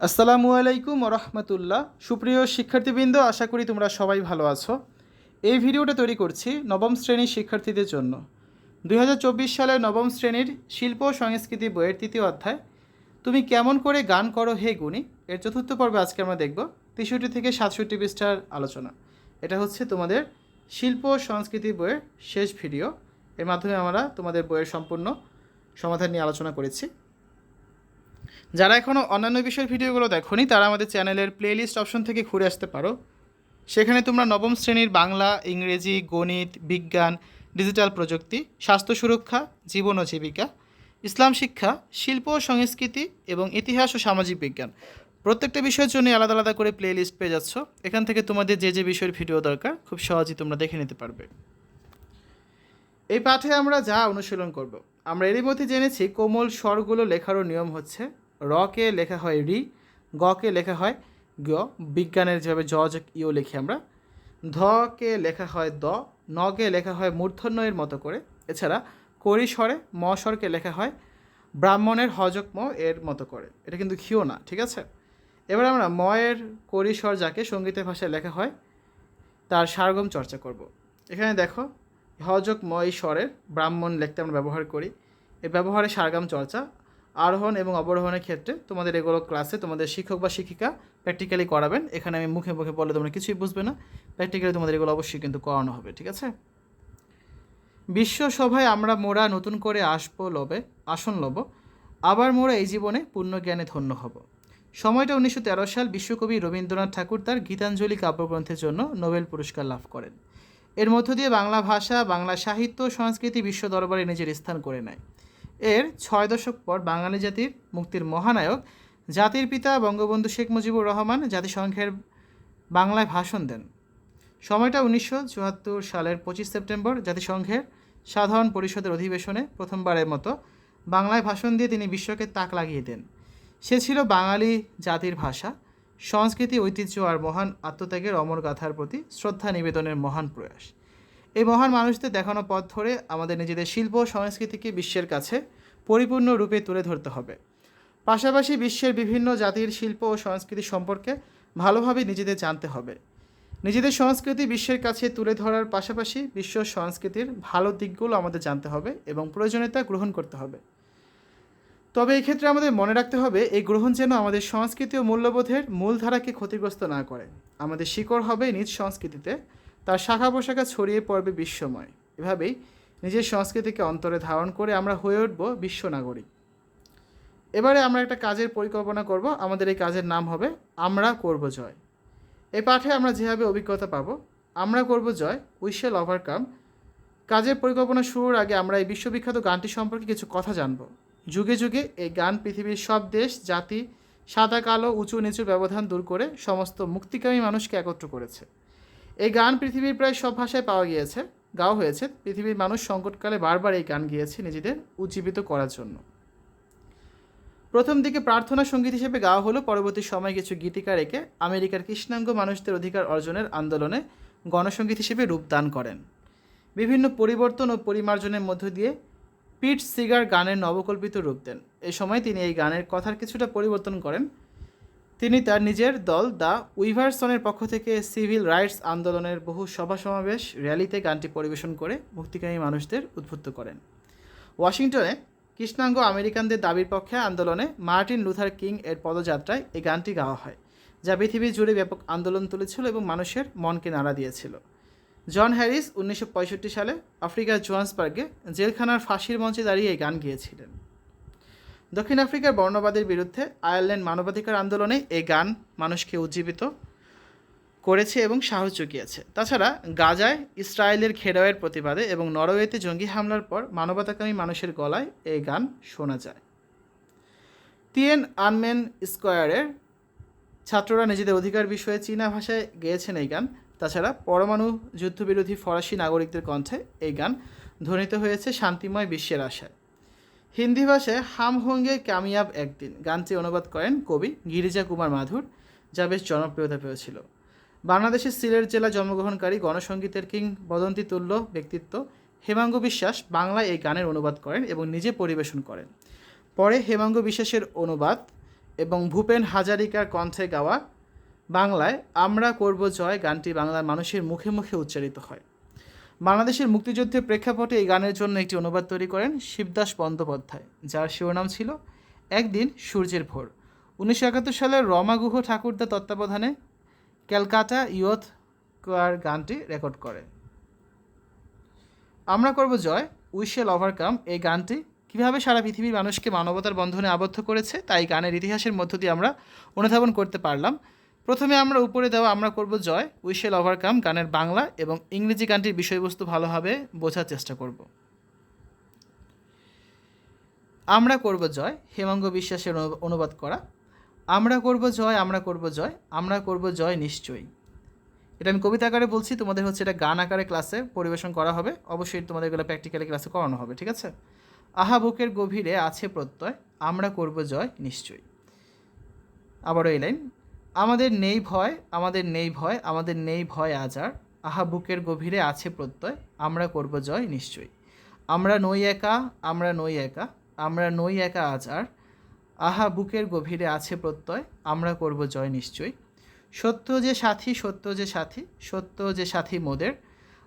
আসসালামু আলাইকুম রহমতুল্লাহ সুপ্রিয় শিক্ষার্থীবৃন্দ, আশা করি তোমরা সবাই ভালো আছো। এই ভিডিওটা তৈরি করছি নবম শ্রেণির শিক্ষার্থীদের জন্য। দু হাজার চব্বিশ সালের নবম শ্রেণির শিল্প সংস্কৃতি বইয়ের তৃতীয় অধ্যায়। তুমি কেমন করে গান করো হে গুণী? এর চতুর্থ পর্বে আজকে আমরা দেখব তেষট্টি থেকে সাতষট্টি পৃষ্ঠার আলোচনা। এটা হচ্ছে তোমাদের শিল্প সংস্কৃতি বইয়ের শেষ ভিডিও। এর মাধ্যমে আমরা তোমাদের বইয়ের সম্পূর্ণ সমাধান নিয়ে আলোচনা করেছি। যারা এখনও অন্যান্য বিষয়ের ভিডিওগুলো দেখোনি, তারা আমাদের চ্যানেলের প্লেলিস্ট অপশন থেকে ঘুরে আসতে পারো। সেখানে তোমরা নবম শ্রেণির বাংলা, ইংরেজি, গণিত, বিজ্ঞান ডিজিটাল প্রযুক্তি, স্বাস্থ্য সুরক্ষা, জীবন ও জীবিকা, ইসলাম শিক্ষা, শিল্প ও সংস্কৃতি এবং ইতিহাস ও সামাজিক বিজ্ঞান। প্রত্যেকটা বিষয়ের জন্য আলাদা আলাদা করে প্লেলিস্ট পেয়ে যাচ্ছ। এখান থেকে তোমাদের যে যে বিষয়ের ভিডিও দরকার, খুব সহজেই তোমরা দেখে নিতে পারবে। এই পাঠে আমরা যা অনুশীলন করব, আমরা এরই মধ্যে জেনেছি কোমল স্বরগুলো লেখারও নিয়ম হচ্ছে। রকে লেখা হয় রি, গকে লেখা হয় গ। বিজ্ঞানের যেভাবে জ ইও লিখি আমরা। ধকে লেখা হয় দ, নকে লেখা হয় মূর্ধন্য এর মতো করে। এছাড়া করি স্বরে ম স্বরকে লেখা হয় ব্রাহ্মণের হজক ম এর মতো করে। এটা কিন্তু ক্ষীয় না, ঠিক আছে? এবার আমরা ময়ের করি স্বর যাকে সঙ্গীতের ভাষায় লেখা হয়, তার সারগম চর্চা করব। এখানে দেখো, হজক ময় স্বরের ব্রাহ্মণ লিখতে আমরা ব্যবহার করি। এই ব্যবহারে সারগম চর্চা আরোহণ এবং অবরোহণের ক্ষেত্রে তোমাদের এগুলো ক্লাসে তোমাদের শিক্ষক বা শিক্ষিকা প্র্যাকটিক্যালি করাবেন। এখানে আমি মুখে মুখে বলে তোমরা কিছুই বুঝবে না। প্র্যাকটিক্যালি তোমাদের এগুলো অবশ্যই কিন্তু করানো হবে, ঠিক আছে? বিশ্ব সভায় আমরা মোরা নতুন করে আসব লবে, আসন লব। আবার মোরা এই জীবনে পূর্ণ জ্ঞানে ধন্য হব। সময়টা উনিশশো তেরো সাল বিশ্বকবি রবীন্দ্রনাথ ঠাকুর তার গীতাঞ্জলি কাব্যগ্রন্থের জন্য নোবেল পুরস্কার লাভ করেন। এর মধ্য দিয়ে বাংলা ভাষা, বাংলা সাহিত্য সংস্কৃতি বিশ্ব দরবারে নিজের স্থান করে নেয়। এর ছয় দশক পর বাঙালি জাতির মুক্তির মহানায়ক, জাতির পিতা বঙ্গবন্ধু শেখ মুজিবুর রহমান জাতিসংঘের বাংলায় ভাষণ দেন। সময়টা উনিশশো চুয়াত্তর সালের পঁচিশ সেপ্টেম্বর। জাতিসংঘের সাধারণ পরিষদের অধিবেশনে প্রথমবারের মতো বাংলায় ভাষণ দিয়ে তিনি বিশ্বকে তাক লাগিয়ে দেন। সে ছিল বাঙালি জাতির ভাষা, সংস্কৃতি, ঐতিহ্য আর মহান আত্মত্যাগের অমর গাথার প্রতি শ্রদ্ধা নিবেদনের মহান প্রয়াস। এই মহান মানুষদের দেখানো পথ ধরে আমাদের নিজেদের শিল্প সংস্কৃতিকে বিশ্বের কাছে পরিপূর্ণ রূপে তুলে ধরতে হবে। পাশাপাশি বিশ্বের বিভিন্ন জাতির শিল্প ও সংস্কৃতি সম্পর্কে ভালোভাবে নিজেদের জানতে হবে। নিজেদের সংস্কৃতি বিশ্বের কাছে তুলে ধরার পাশাপাশি বিশ্ব সংস্কৃতির ভালো দিকগুলো আমাদের জানতে হবে এবং প্রয়োজনীয়তা গ্রহণ করতে হবে। তবে এই ক্ষেত্রে আমাদের মনে রাখতে হবে, এই গ্রহণ যেন আমাদের সংস্কৃতি ও মূল্যবোধের মূলধারাকে ক্ষতিগ্রস্ত না করে। আমাদের শিকড় হবে নিজ সংস্কৃতিতে তার শাখা পোশাখা ছড়িয়ে পড়বে বিশ্বময়। এভাবেই নিজের সংস্কৃতিকে অন্তরে ধারণ করে আমরা হয়ে উঠব বিশ্ব নাগরিক। এবারে আমরা একটা কাজের পরিকল্পনা করব। আমাদের এই কাজের নাম হবে আমরা করব জয়। এই পাঠে আমরা যেভাবে অভিজ্ঞতা পাবো, আমরা করব জয়, উই শ্যাল ওভারকাম। কাজের পরিকল্পনা শুরুর আগে আমরা এই বিশ্ববিখ্যাত গানটি সম্পর্কে কিছু কথা জানব। যুগে যুগে এই গান পৃথিবীর সব দেশ, জাতি, সাদা, কালো, উঁচু, নিচু ব্যবধান দূর করে সমস্ত মুক্তিকামী মানুষকে একত্র করেছে। এই গান পৃথিবীর প্রায় সব ভাষায় পাওয়া গিয়েছে, গাওয়া হয়েছে। পৃথিবীর মানুষ সংকটকালে বারবার এই গান গিয়েছে নিজেদের উজ্জীবিত করার জন্য। প্রথম দিকে প্রার্থনা সংগীত হিসেবে গাওয়া হলো, পরবর্তী সময় কিছু গীতিকার একে আমেরিকার কৃষ্ণাঙ্গ মানুষদের অধিকার অর্জনের আন্দোলনে গণসঙ্গীত হিসেবে রূপদান করেন। বিভিন্ন পরিবর্তন ও পরিমার্জনের মধ্য দিয়ে পিট সিগার গানের নবকল্পিত রূপ দেন। এই সময় তিনি এই গানের কথার কিছুটা পরিবর্তন করেন। তিনি তার নিজের দল দ্য উইভারসনের পক্ষ থেকে সিভিল রাইটস আন্দোলনের বহু সভা সমাবেশ র্যালিতে গানটি পরিবেশন করে মুক্তিকামী মানুষদের উদ্বুদ্ধ করেন। ওয়াশিংটনে কৃষ্ণাঙ্গ আমেরিকানদের দাবির পক্ষে আন্দোলনে মার্টিন লুথার কিং এর পদযাত্রায় এই গানটি গাওয়া হয়, যা পৃথিবী জুড়ে ব্যাপক আন্দোলন তুলেছিল এবং মানুষের মনকে নাড়া দিয়েছিল। জন হ্যারিস উনিশশো পঁয়ষট্টি সালে আফ্রিকার জোহান্সবার্গে জেলখানার ফাঁসির মঞ্চে দাঁড়িয়ে এই গান গিয়েছিলেন। দক্ষিণ আফ্রিকার বর্ণবাদের বিরুদ্ধে আয়ারল্যান্ড মানবাধিকার আন্দোলনে এই গান মানুষকে উজ্জীবিত করেছে এবং সাহস জুগিয়েছে। তাছাড়া গাজায় ইসরায়েলের ঘেরাওয়ের প্রতিবাদে এবং নরওয়েতে জঙ্গি হামলার পর মানবতাকামী মানুষের গলায় এই গান শোনা যায়। তিয়েন আনমেন স্কোয়ারের ছাত্ররা নিজেদের অধিকার বিষয়ে চীনা ভাষায় গেয়েছেন এই গান। তাছাড়া পরমাণু যুদ্ধবিরোধী ফরাসি নাগরিকদের কণ্ঠে এই গান ধ্বনিত হয়েছে শান্তিময় বিশ্বের আশায়। হিন্দি ভাষায় হাম হোঙ্গে কামিয়াব একদিন। গানটি অনুবাদ করেন কবি গিরিজা কুমার মাধুর, যা বেশ জনপ্রিয়তা পেয়েছিল। বাংলাদেশের সিলেট জেলা জন্মগ্রহণকারী গণসঙ্গীতের কিং বদন্তি তুল্য ব্যক্তিত্ব হেমাঙ্গ বিশ্বাস বাংলায় এই গানের অনুবাদ করেন এবং নিজে পরিবেশন করেন। পরে হেমাঙ্গ বিশ্বাসের অনুবাদ এবং ভূপেন হাজারিকার কণ্ঠে গাওয়া বাংলায় আমরা করব জয় গানটি বাংলার মানুষের মুখে মুখে উচ্চারিত হয়। বাংলাদেশের মুক্তিযুদ্ধের প্রেক্ষাপটে এই গানের জন্য একটি অনুবাদ তৈরি করেন শিবদাস বন্দ্যোপাধ্যায়, যার শিরোনাম ছিল একদিন সূর্যের ভোর উনিশশো একাত্তর সালে রমা গুহ ঠাকুরদা তত্ত্বাবধানে ক্যালকাটা ইয়থ কোয়ার গানটি রেকর্ড করে। আমরা করব জয় উইশেল ওভারকাম। এই গানটি কীভাবে সারা পৃথিবীর মানুষকে মানবতার বন্ধনে আবদ্ধ করেছে তাই গানের ইতিহাসের মধ্য দিয়ে আমরা অনুধাবন করতে পারলাম। প্রথমে আমরা উপরে দেওয়া আমরা করব জয় উইশেল ওভারকাম গানের বাংলা এবং ইংরেজি গানটির বিষয়বস্তু ভালোভাবে বোঝার চেষ্টা করব। আমরা করব জয়, হেমাঙ্গ বিশ্বাসের অনুবাদ করা। আমরা করব জয়, আমরা করব জয়, আমরা করব জয় নিশ্চয়ই। এটা আমি কবিতা আকারে বলছি, তোমাদের হচ্ছে এটা গান আকারে ক্লাসে পরিবেশন করা হবে। অবশ্যই তোমাদের এগুলো প্র্যাকটিক্যালি ক্লাসে করানো হবে, ঠিক আছে? আহা, বুকের গভীরে আছে প্রত্যয়, আমরা করব জয় নিশ্চয়ই। আবারও এই লাইন আমাদের নেই ভয়, আমাদের নেই ভয়, আমাদের নেই ভয় আজার। আহা, বুকের গভীরে আছে প্রত্যয়। আমরা করব জয় নিশ্চয়ই। আমরা নই একা, আমরা নই একা, আমরা নই একা আজার। আহা, বুকের গভীরে আছে প্রত্যয়। আমরা করব জয় নিশ্চয়ই। সত্য যে সাথী, সত্য যে সাথী, সত্য যে সাথী মোদের।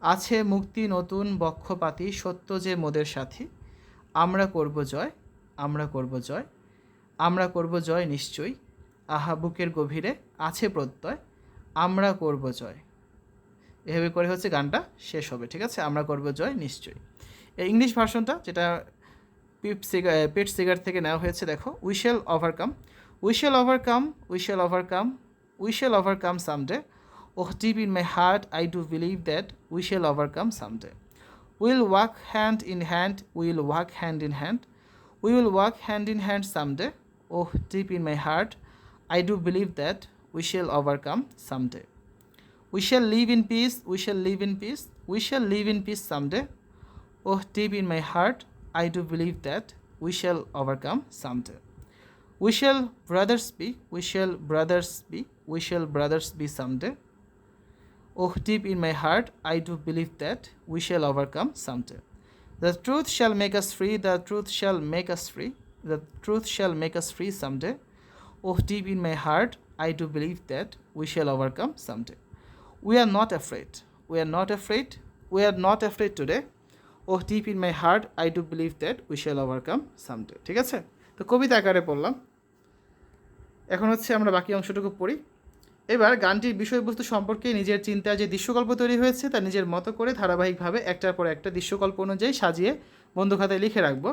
আছে মুক্তি নতুন বক্ষপাতি, সত্য যে মোদের সাথী। আমরা করব জয়, আমরা করব জয়। আমরা করব জয় নিশ্চয়ই। আহা বুকের গভীরে আছে প্রত্যয় আমরা করব জয় এভাবে করে হচ্ছে গানটা শেষ হবে ঠিক আছে আমরা করব জয় নিশ্চয়ই এই ইংলিশ ভার্সনটা যেটা পিপ সিগার পেট সিগার থেকে নেওয়া হয়েছে দেখো we shall overcome we shall overcome we shall overcome we shall overcome someday Oh, deep in my heart, I do believe that we shall overcome someday. We'll walk hand in hand, we'll walk hand in hand. We will walk hand in hand someday. Oh, deep in my heart, I do believe that we shall overcome someday. We shall live in peace, we shall live in peace, we shall live in peace someday. Oh, deep in my heart, I do believe that we shall overcome someday. We shall brothers be, we shall brothers be, we shall brothers be someday. Oh, deep in my heart, I do believe that we shall overcome someday. The truth shall make us free, the truth shall make us free, the truth shall make us free someday. Oh deep in my heart I do believe that we shall overcome someday we are not afraid we are not afraid we are not afraid today oh deep in my heart I do believe that we shall overcome someday ঠিক আছে? তো কবিতা আকারে পড়লাম। এখন হচ্ছে আমরা বাকি অংশটুকু পড়ি। এবার গানটির বিষয়বস্তু সম্পর্কে নিজের চিন্তা, যে দৃশ্যকল্প তৈরি হয়েছে তা নিজের মতো করে ধারাবাহিকভাবে একটার পর একটা দৃশ্যকল্প অনুযায়ী সাজিয়ে বন্ধু খাতায় লিখে রাখব।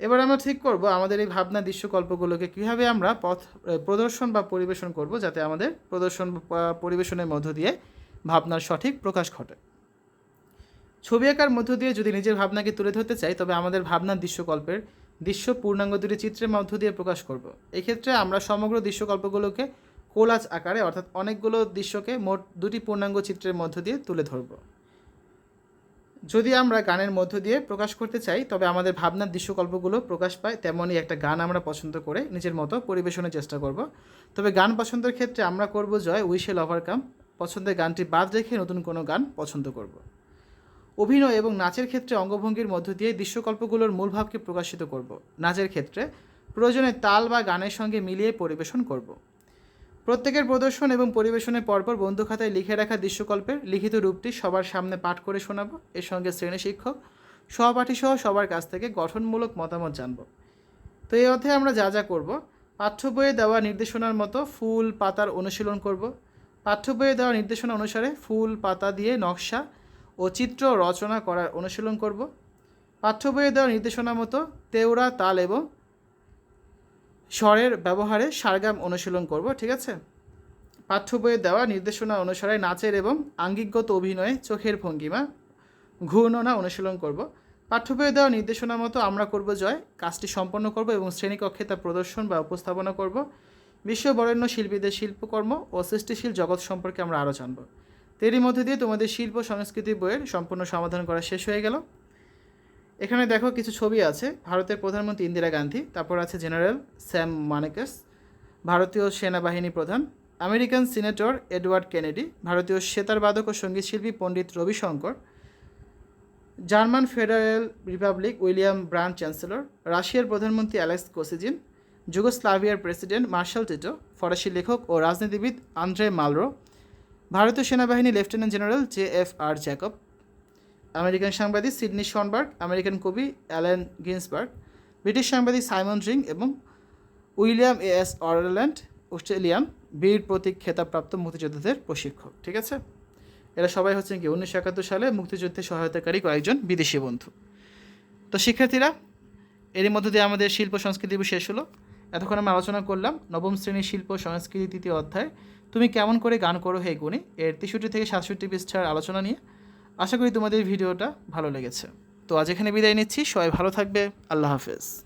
এবার আমরা ঠিক করব আমাদের এই ভাবনা দৃশ্যকল্পগুলোকে কীভাবে আমরা পথ প্রদর্শন বা পরিবেশন করব যাতে আমাদের প্রদর্শন পরিবেশনের মধ্য দিয়ে ভাবনার সঠিক প্রকাশ ঘটে। ছবি আঁকার মধ্য দিয়ে যদি নিজের ভাবনাকে তুলে ধরতে চাই, তবে আমাদের ভাবনার দৃশ্যকল্পের দৃশ্য পূর্ণাঙ্গ দুটি চিত্রের মধ্য দিয়ে প্রকাশ করব। এক্ষেত্রে আমরা সমগ্র দৃশ্যকল্পগুলোকে কোলাজ আকারে, অর্থাৎ অনেকগুলো দৃশ্যকে মোট দুটি পূর্ণাঙ্গ চিত্রের মধ্য দিয়ে তুলে ধরব। যদি আমরা গানের মধ্য দিয়ে প্রকাশ করতে চাই, তবে আমাদের ভাবনার দৃশ্যকল্পগুলো প্রকাশ পায় তেমনই একটা গান আমরা পছন্দ করে নিজের মতো পরিবেশনের চেষ্টা করব। তবে গান পছন্দের ক্ষেত্রে আমরা করব জয় উইশেল ওভারকাম পছন্দের গানটি বাদ রেখে নতুন কোনো গান পছন্দ করব। অভিনয় এবং নাচের ক্ষেত্রে অঙ্গভঙ্গির মধ্য দিয়ে দৃশ্যকল্পগুলোর মূলভাবকে প্রকাশিত করব। নাচের ক্ষেত্রে প্রয়োজনে তাল বা গানের সঙ্গে মিলিয়ে পরিবেশন করব। প্রত্যেকের প্রদর্শন এবং পরিবেশনের পরপর বন্ধু খাতায় লিখে রাখা দৃশ্যকল্পের লিখিত রূপটি সবার সামনে পাঠ করে শোনাবো। এর সঙ্গে শ্রেণি শিক্ষক সহপাঠী সহ সবার কাছ থেকে গঠনমূলক মতামত জানব। তো এই অধ্যায়ে আমরা যা যা করব, পাঠ্য বইয়ে দেওয়া নির্দেশনার মতো ফুল, পাতার অনুশীলন করব। পাঠ্য বইয়ে দেওয়া নির্দেশনা অনুসারে ফুল, পাতা দিয়ে নকশা ও চিত্র রচনা করার অনুশীলন করব। পাঠ্য বইয়ে দেওয়া নির্দেশনা মতো তেওড়া, তাল এবং স্বরের ব্যবহারে সারগাম অনুশীলন করব, ঠিক আছে? পাঠ্য বইয়ে দেওয়া নির্দেশনা অনুসারে নাচের এবং আঙ্গিকগত অভিনয়ে চোখের ভঙ্গিমা ঘূর্ণনা অনুশীলন করব। পাঠ্য বইয়ে দেওয়া নির্দেশনা মতো আমরা করব জয়, কাজটি সম্পন্ন করব এবং শ্রেণীকক্ষে তা প্রদর্শন বা উপস্থাপনা করব। বিশ্ব বরেণ্য শিল্পীদের শিল্পকর্ম ও সৃষ্টিশীল জগৎ সম্পর্কে আমরা আরও জানব। তেরই মধ্যে দিয়ে তোমাদের শিল্প সংস্কৃতি বইয়ের সম্পূর্ণ সমাধান করা শেষ হয়ে গেল। এখানে দেখো কিছু ছবি আছে। ভারতের প্রধানমন্ত্রী ইন্দিরা গান্ধী, তারপর আছে জেনারেল স্যাম মানেকাস, ভারতীয় সেনাবাহিনী প্রধান, আমেরিকান সিনেটর এডওয়ার্ড কেনেডি, ভারতীয় সেতার বাদক ও সংগীত শিল্পী পণ্ডিত Ravishankar, German federal Republic William brand chancellor, রাশিয়ার প্রধানমন্ত্রী অ্যালেক্স কোসিজিন, যুগোস্লাভিয়ার প্রেসিডেন্ট মার্শাল টিটো, ফরাসি লেখক ও রাজনীতিবিদ আন্দ্রে মালরো, ভারতীয় সেনাবাহিনী lieutenant general J F R Jacob American সাংবাদিক সিডনি শনবার্গ, আমেরিকান কবি অ্যালেন গিন্সবার্গ, ব্রিটিশ সাংবাদিক সাইমন রিং এবং William A S Orland, Australian বীর প্রতীক খেতাবপ্রাপ্ত মুক্তিযোদ্ধাদের প্রশিক্ষক, ঠিক আছে? এরা সবাই হচ্ছেন কি উনিশশো একাত্তর সালে মুক্তিযুদ্ধে সহায়তাকারী কয়েকজন বিদেশি বন্ধু। তো শিক্ষার্থীরা, এরই মধ্য দিয়ে আমাদের শিল্প সংস্কৃতি শেষ হলো। এতক্ষণ আমরা আলোচনা করলাম নবম শ্রেণির শিল্প সংস্কৃতি তৃতীয় অধ্যায়। তুমি কেমন করে গান করো হে গুণী? এর তেষট্টি থেকে সাতষট্টি পৃষ্ঠার আলোচনা নিয়ে আশা করি তোমাদের ভিডিওটা ভালো লেগেছে। তো আজ এখানে বিদায় নিচ্ছি। সবাই ভালো থাকবে। আল্লাহ হাফেজ।